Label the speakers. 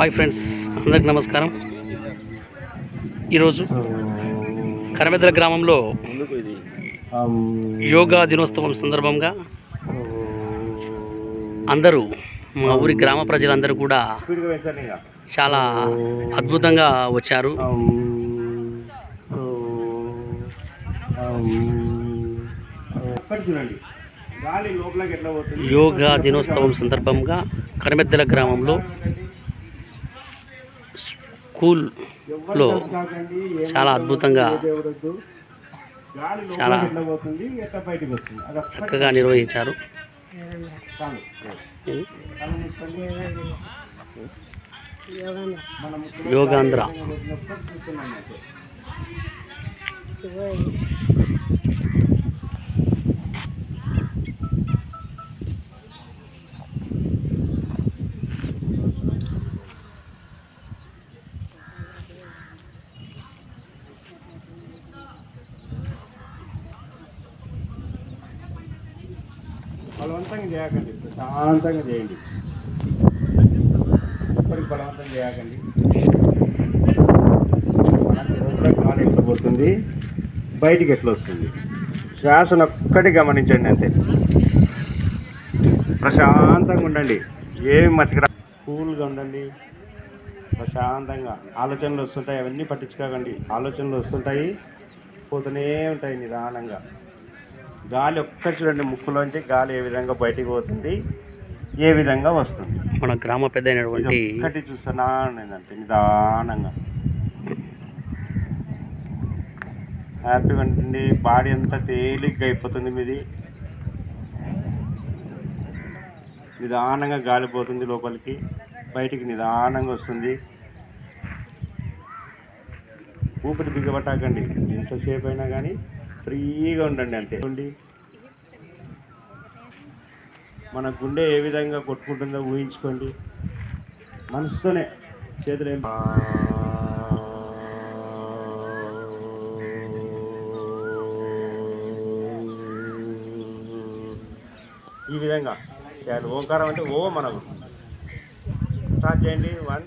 Speaker 1: Hi friends అందరికి నమస్కారం. ఈరోజు కరమెద్ర గ్రామంలో యోగా దినోత్సవం సందర్భంగా అందరూ మా ఊరి గ్రామ ప్రజలందరూ కూడా చాలా అద్భుతంగా వచ్చారు. యోగా దినోత్సవం సందర్భంగా కరమెద్దల గ్రామంలో స్కూల్లో చాలా అద్భుతంగా చాలా
Speaker 2: చక్కగా నిర్వహించారు. యోగాంధ్ర ఎట్లా బయటకు వస్తుంది అది ఒక్కటి
Speaker 1: చక్కగా నిర్వహించారు
Speaker 2: చాలు కళ్ళు మూసుకోండి. మనం ఇప్పుడు
Speaker 1: యోగాంధ్ర
Speaker 2: ఒక్కటి చూస్తున్నాం అయితే. బలవంతంగా చేయకండి ప్రశాంతంగా చేయండి. ఇప్పటికి బలవంతం చేయకండి. గాలి ఎట్లా పోతుంది బయటికి ఎట్లా వస్తుంది? శ్వాసను ఒక్కటి గమనించండి అంతే. ప్రశాంతంగా ఉండండి. ఏమి మతికి కూల్గా ఉండండి. ప్రశాంతంగా. ఆలోచనలు వస్తుంటాయి అవన్నీ పట్టించుకోకండి. ఆలోచనలు వస్తుంటాయి పోతూనే ఉంటాయి నిదానంగా. గాలి ఒక్కటి చూడండి ముక్కులోంచి గాలి ఏ విధంగా బయటికి పోతుంది ఏ విధంగా వస్తుంది.
Speaker 1: మన గ్రామ పెద్ద అయినటువంటి
Speaker 2: ఒక్కటి చూస్తున్నా నేను అంతే నిదానంగా. హ్యాపీగా ఉంటుంది బాడీ అంతా తేలిగ్గా అయిపోతుంది మీది. నిదానంగా గాలి పోతుంది లోపలికి బయటికి నిదానంగా వస్తుంది. ఊపిరి బిగబట్టాకండి ఎంతసేపు అయినా కానీ ఫ్రీగా ఉండండి అంతే. ఉండి మన గుండె ఏ విధంగా కొట్టుకుంటుందో ఊహించుకోండి. మనసుతోనే చేతులు ఏం ఈ విధంగా చేయాలి. ఓంకారం అంటే ఓ మనకు స్టార్ట్ చేయండి. వన్.